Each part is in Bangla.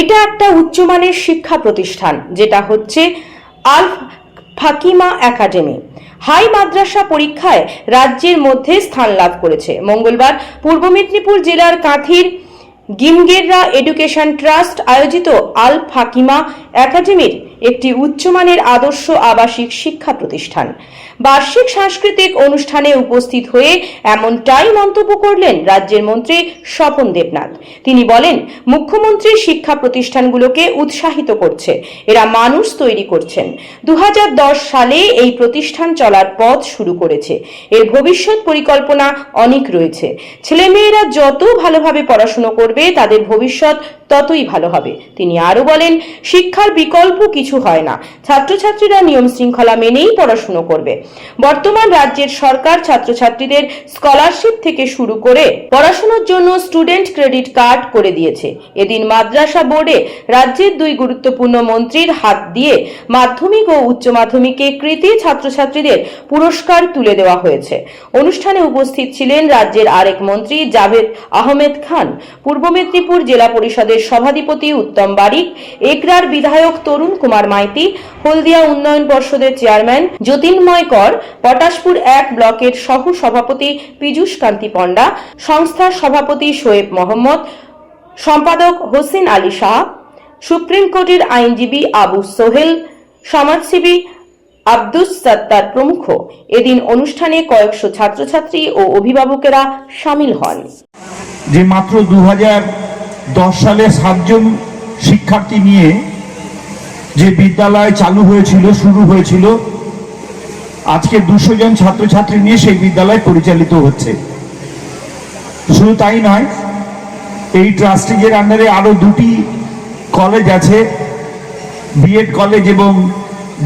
এটা একটা উচ্চমানের শিক্ষা প্রতিষ্ঠান, যেটা হচ্ছে আলফ ফাকিমা একাডেমি। হাই মাদ্রাসা পরীক্ষায় রাজ্যের মধ্যে স্থান লাভ করেছে। মঙ্গলবার পূর্ব মেদিনীপুর জেলার কাঁথির গিমগেররা এডুকেশন ট্রাস্ট আয়োজিত আল ফাকিমা একাডেমির একটি উচ্চমানের আদর্শ আবাসিক শিক্ষা প্রতিষ্ঠান। বার্ষিক সাংস্কৃতিক অনুষ্ঠানে উপস্থিত হয়ে এমনটাই মন্তব্য করলেন রাজ্যের মন্ত্রী স্বপন দেবনাথ। তিনি বলেন, মুখ্যমন্ত্রী শিক্ষা প্রতিষ্ঠানগুলোকে উৎসাহিত করছে, এরা মানুষ তৈরি করছেন। দু হাজার দশ সালে এই প্রতিষ্ঠান চলার পথ শুরু করেছে। এর ভবিষ্যৎ পরিকল্পনা অনেক রয়েছে। ছেলেমেয়েরা যত ভালোভাবে পড়াশুনো করবে, তাদের ভবিষ্যৎ ততই ভালো হবে। তিনি আরও বলেন, শিক্ষার বিকল্প কিছু হয় না। ছাত্রছাত্রীরা নিয়ম শৃঙ্খলা মেনেই পড়াশুনো করবে। বর্তমান রাজ্যের সরকার ছাত্রছাত্রীদের স্কলারশিপ থেকে শুরু করে পড়াশোনার জন্য স্টুডেন্ট ক্রেডিট কার্ড করে দিয়েছে। এদিন মাদ্রাসা বোর্ডে রাজ্যের দুই গুরুত্বপূর্ণ মন্ত্রীর হাত দিয়ে মাধ্যমিক ও উচ্চ মাধ্যমিকে কৃতি ছাত্রছাত্রীদের পুরস্কার তুলে দেওয়া হয়েছে। অনুষ্ঠানে উপস্থিত ছিলেন রাজ্যের আরেক মন্ত্রী জাভেদ আহমেদ খান। পূর্ব মেদিনীপুর জেলা পরিষদের সভাধিপতি উত্তম বারিক একরার বিধায়ক তরুণ কুমার মাইতি, হলদিয়া উন্নয়ন পর্ষদের চেয়ারম্যান জ্যোতির্ময় কর, পটাশপুর এক ব্লকের সহ সভাপতি পীযূষ কান্তি পণ্ডা, সংস্থার সভাপতি শোয়েব মোহাম্মদ, সম্পাদক হোসেন আলী শাহ, সুপ্রিম কোর্টের আইনজীবী আবু সোহেল, সমাজসেবী আব্দুস সাত্তার প্রমুখ। এদিন অনুষ্ঠানে কয়েকশো ছাত্রছাত্রী ও অভিভাবকেরা সামিল হন। যে মাত্র দু দশ সালে সাতজন শিক্ষার্থী নিয়ে যে বিদ্যালয় চালু হয়েছিল, শুরু হয়েছিল, আজকে দুশো জন ছাত্রছাত্রী নিয়ে সেই বিদ্যালয় পরিচালিত হচ্ছে। শুধু তাই নয়, এই ট্রাস্টিজের আন্ডারে আরও দুটি কলেজ আছে বিএড কলেজ এবং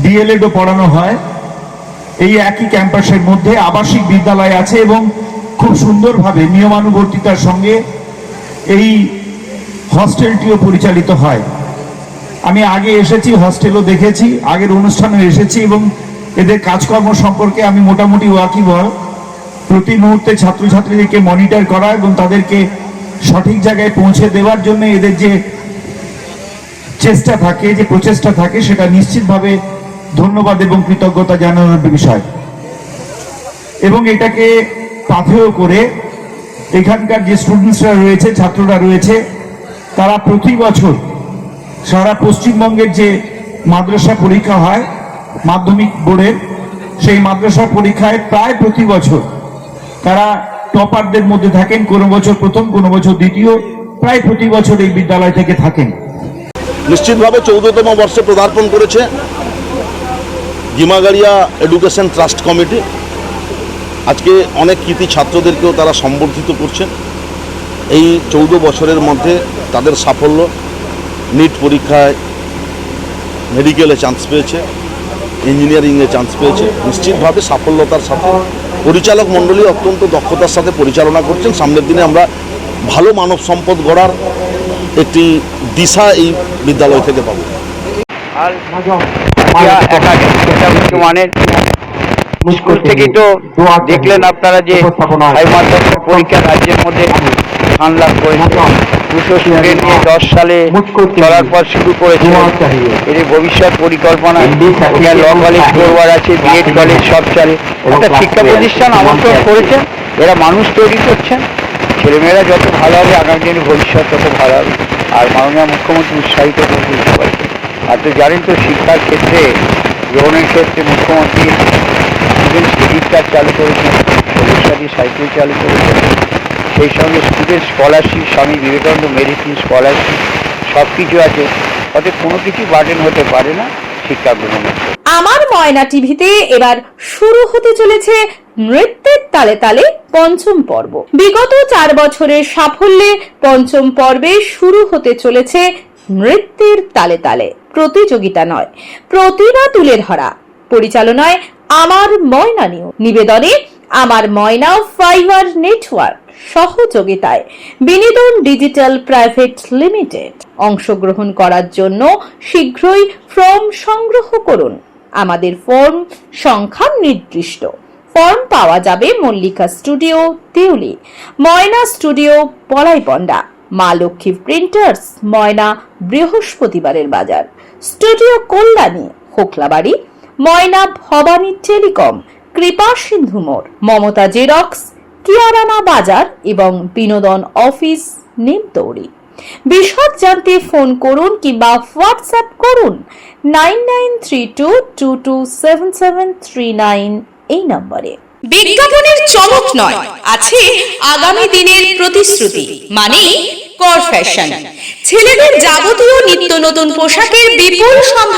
ডিএলএডও পড়ানো হয়। এই একই ক্যাম্পাসের মধ্যে আবাসিক বিদ্যালয় আছে এবং খুব সুন্দরভাবে নিয়মানুবর্তিতার সঙ্গে এই হস্টেলটিও পরিচালিত হয়। আমি আগে এসেছি, হস্টেলও দেখেছি, আগের অনুষ্ঠানেও এসেছি এবং এদের কাজকর্ম সম্পর্কে আমি মোটামুটি ওয়াকিবল প্রতি মুহূর্তে ছাত্রছাত্রীদেরকে মনিটর করা এবং তাদেরকে সঠিক জায়গায় পৌঁছে দেওয়ার জন্য এদের যে চেষ্টা থাকে, যে প্রচেষ্টা থাকে, সেটা নিশ্চিতভাবে ধন্যবাদ এবং কৃতজ্ঞতা জানানোর বিষয়। এবং এটাকে পাথেয় করে এখানকার যে স্টুডেন্টসরা রয়েছে, ছাত্ররা রয়েছে তারা প্রতি বছর সারা পশ্চিমবঙ্গের যে মাদ্রাসা পরীক্ষা হয়, মাধ্যমিক বোর্ডের, সেই মাদ্রাসা পরীক্ষায় প্রায় প্রতি বছর তারা টপারদের মধ্যে থাকেন। কোনো বছর প্রথম, কোনো বছর দ্বিতীয়, প্রায় প্রতি বছর এই বিদ্যালয় থেকে থাকেন। নিশ্চিতভাবে চৌদ্দতম বর্ষে পদার্পণ করেছে গিমাগাড়িয়া এডুকেশন ট্রাস্ট কমিটি। আজকে অনেক কৃতি ছাত্রদেরকেও তারা সম্বর্ধিত করছেন। এই চৌদ্দ বছরের মধ্যে তাদের সাফল্য নিট পরীক্ষায় মেডিকেলে চান্স পেয়েছে ইঞ্জিনিয়ারিংয়ে চান্স পেয়েছে। নিশ্চিতভাবে সাফল্যতার সাথে পরিচালক মণ্ডলী অত্যন্ত দক্ষতার সাথে পরিচালনা করছেন। সামনের দিনে আমরা ভালো মানব সম্পদ গড়ার একটি দিশা এই বিদ্যালয় থেকে পাবো। আর উচ্চমানের স্কুল তো দেখলেন আপনারা যে পরীক্ষা রাজ্যের মধ্যে স্থান লাভ করেছে। দুশো স্টুডেন্ট নিয়ে দশ সালে চলার পর শুরু করেছে। এর ভবিষ্যৎ পরিকল্পনা। ল কলেজ করবার আছে বিএড কলেজ সব চলে। একটা শিক্ষা প্রতিষ্ঠান আমন্ত্রণ করেছেন। এরা মানুষ তৈরি করছেন। ছেলেমেয়েরা যত ভালো হবে আগামী দিনে ভবিষ্যৎ তত ভালো হবে। আর মাননীয় মুখ্যমন্ত্রী উৎসাহিত করে তুলতে আর তো জানেন তো শিক্ষার ক্ষেত্রে গ্রহণের ক্ষেত্রে মুখ্যমন্ত্রী স্টুডেন্ট ক্রেডিট কার্ড চালু করেছেন সবুজসাথী সাইকেল চালু করেছেন। সেই সঙ্গে student scholarship, Swami Vivekananda merit scholarship সব কিছু আছে। অতএব কোনো কিছু বার্ডেন হতে পারে না, শিক্ষা গ্রহণের আমার ময়না টিভিতে এবার শুরু হতে চলেছে নৃত্যের তালে তালে পঞ্চম পর্ব। বিগত চার বছরের সাফল্যে পঞ্চম পর্বে শুরু হতে চলেছে নৃত্যের তালে তালে। প্রতিযোগিতা নয়, প্রতিভা তুলে ধরা। পরিচালনায় আমার ময়না নিউ নিবেদনে আমার ময়না ফাইবার নেটওয়ার্ক সহযোগিতায় বিনোদন ডিজিটাল প্রাইভেট লিমিটেড অংশগ্রহণ করার জন্য শীঘ্রই ফর্ম সংগ্রহ করুন। আমাদের ফর্ম সংখ্যা নির্দিষ্ট। ফর্ম পাওয়া যাবে Mallika studio Deuli Moyna studio, Palaipanda. Maa Lakshmi printers, Moyna বৃহস্পতিবারের বাজার। স্টুডিও কল্যাণী, হোকলাবাড়ি। ময়না ভবানী টেলিকম, কৃপা সিন্ধু মোড়। মমতা জেরক্স, কিয়ারানা বাজার এবং বিনোদন অফিস, নিমতৌড়ি। বিশদ জানতে ফোন করুন কিংবা হোয়াটসঅ্যাপ করুন nine nine three two two two seven seven three nine এই নম্বরে। বিজ্ঞাপনের চমক নয়, আছে আগামী দিনের প্রতিশ্রুতি মানে কর ফ্যাশন ছেলেদের যাবতীয় নিত্য নতুন পোশাকের বিপুল সম্ভার নিয়ে